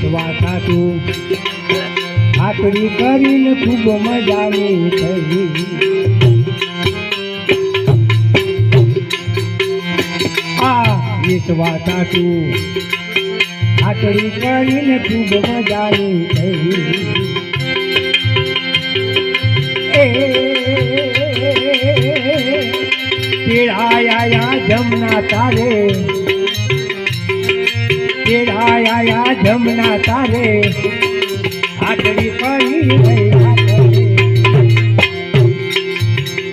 વિશ્વાસ હતું આકડી કરીને ખૂબ મજાની થઈ આ વિશ્વાસ હતું આકડી કરીને ખૂબ મજાની થઈ એ પીળાયા જમના તારે જમના તારે. હાથડી પડી ગઈ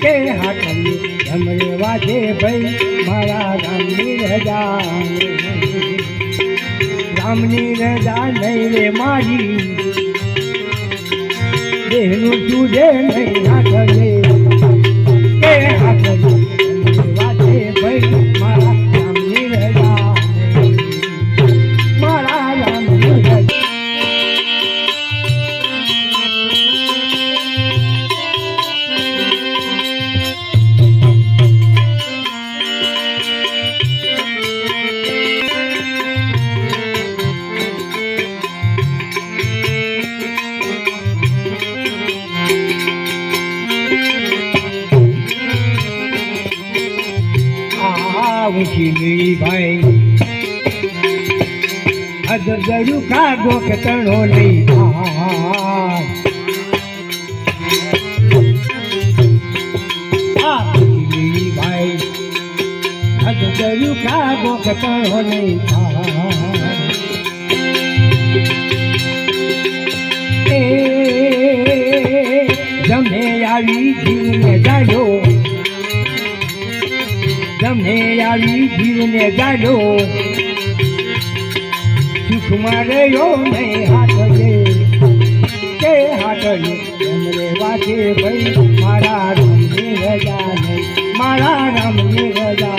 કે હાથડી જમણે વાજે ભાઈ, મારા રામની રજા. રામની રજા નહીં રે મારી. દેહનું ચૂડે નહીં હાથડે આ ઊંચી મીળી ભાઈ. અદરદરું કાગો કે તણો નહીં આ ઊંચી મીળી ભાઈ અદરદરું કાગો કે તણો જમે આવી જીવને તમે આવી જીવને ગાડો. સુખમાં રહ્યો નહીં હાથે. તે હાથે તમને વાગે ભાઈ, મારા રામની રજા નહીં. મારા રામની રજા